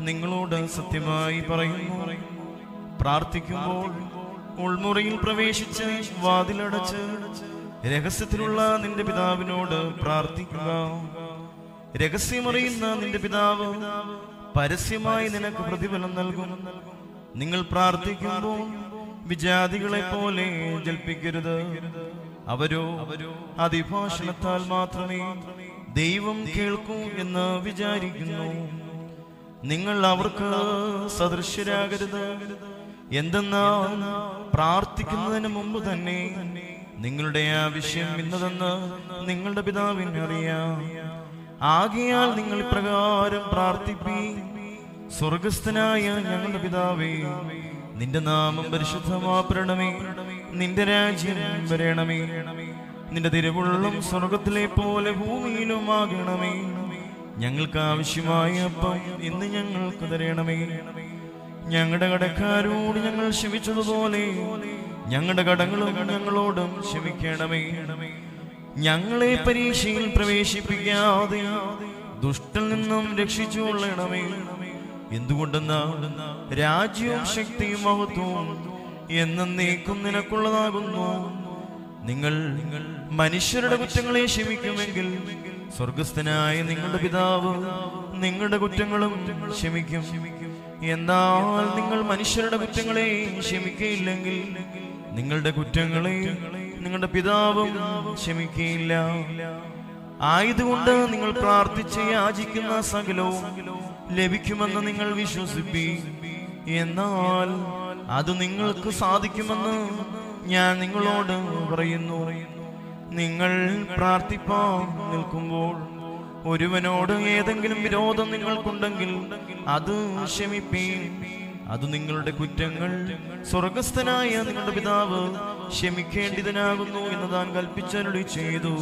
നിങ്ങളോട് സത്യമായി പറയുന്നു. പ്രാർത്ഥിക്കുമ്പോൾ ഉൾമുറിയിൽ പ്രവേശിച്ച് വാതിലടച്ച് രഹസ്യത്തിലുള്ള നിന്റെ പിതാവിനോട് പ്രാർത്ഥിക്കുക. രഹസ്യമറിയുന്ന നിന്റെ പിതാവ് പരസ്യമായി നിനക്ക് പ്രതിഫലം നൽകും. നിങ്ങൾ പ്രാർത്ഥിക്കുമ്പോൾ വിജാതികളെ പോലെ ജൽപ്പിക്കരുത്. അവരോ അതിഭാഷണത്താൽ മാത്രമേ ദൈവം കേൾക്കൂ എന്ന് വിചാരിക്കുന്നു. നിങ്ങൾ അവർക്ക് സദൃശ്യരാകരുത്. എന്തെന്നാൽ പ്രാർത്ഥിക്കുന്നതിന് മുമ്പ് തന്നെ നിങ്ങളുടെ ആവശ്യം ഇന്നതെന്ന് നിങ്ങളുടെ പിതാവിന് അറിയാം. ആകിയാൽ നിങ്ങൾ ഇപ്രകാരം പ്രാർത്ഥിപ്പി. സ്വർഗസ്ഥനായ ഞങ്ങളുടെ പിതാവേ നിന്റെ നാമം പരിശുദ്ധമാപ്പെടണമേ. നിന്റെ രാജ്യം വരണമേ. നിന്റെ തിരുവുള്ളും സ്വർഗത്തിലെ പോലെ ഭൂമിയിലുമാകണമേ. ഞങ്ങൾക്ക് ആവശ്യമായ അപ്പം ഇന്ന് ഞങ്ങൾക്ക് തരണമേ. ഞങ്ങളുടെ കടക്കാരോട് ഞങ്ങൾ ക്ഷമിച്ചതുപോലെ ഞങ്ങളുടെ കടങ്ങളും ഞങ്ങളോടും ക്ഷമിക്കണമേ. ഞങ്ങളെ പരീക്ഷയിൽ പ്രവേശിപ്പിക്കാതെ ദുഷ്ടൽ നിന്നും രക്ഷിച്ചുകൊള്ളണമേ എന്തുകൊണ്ടെന്നാ രാജ്യവും ശക്തിയും മഹത്വവും എന്നേക്കും നിനക്കുള്ളതാകുന്നു. നിങ്ങൾ മനുഷ്യരുടെ കുറ്റങ്ങളെ ക്ഷമിക്കുമെങ്കിൽ സ്വർഗസ്ഥനായ നിങ്ങളുടെ പിതാവ് നിങ്ങളുടെ കുറ്റങ്ങളും ക്ഷമിക്കും. എന്നാൽ നിങ്ങൾ മനുഷ്യരുടെ കുറ്റങ്ങളെ ക്ഷമിക്കയില്ലെങ്കിൽ നിങ്ങളുടെ കുറ്റങ്ങളെ നിങ്ങളുടെ പിതാവും ക്ഷമിക്കയില്ല. ആയതുകൊണ്ട് നിങ്ങൾ പ്രാർത്ഥിച്ച് യാചിക്കുന്ന സകലവും ലഭിക്കുമെന്ന് നിങ്ങൾ വിശ്വസിപ്പി. എന്നാൽ അത് നിങ്ങൾക്ക് സാധിക്കുമെന്ന് ഞാൻ നിങ്ങളോട് പറയുന്നു. നിങ്ങൾ പ്രാർത്ഥിപ്പാൻ നിൽക്കുമ്പോൾ ഒരുവനോട് ഏതെങ്കിലും വിരോധം നിങ്ങൾക്കുണ്ടെങ്കിൽ അത് ക്ഷമിപ്പീൻ. അത് നിങ്ങളുടെ കുറ്റങ്ങൾ. സ്വർഗസ്ഥനായ നിങ്ങളുടെ പിതാവ് ക്ഷമിക്കേണ്ടതിനാകുന്നു എന്ന് താൻ കൽപ്പിച്ചരുളി ചെയ്തു.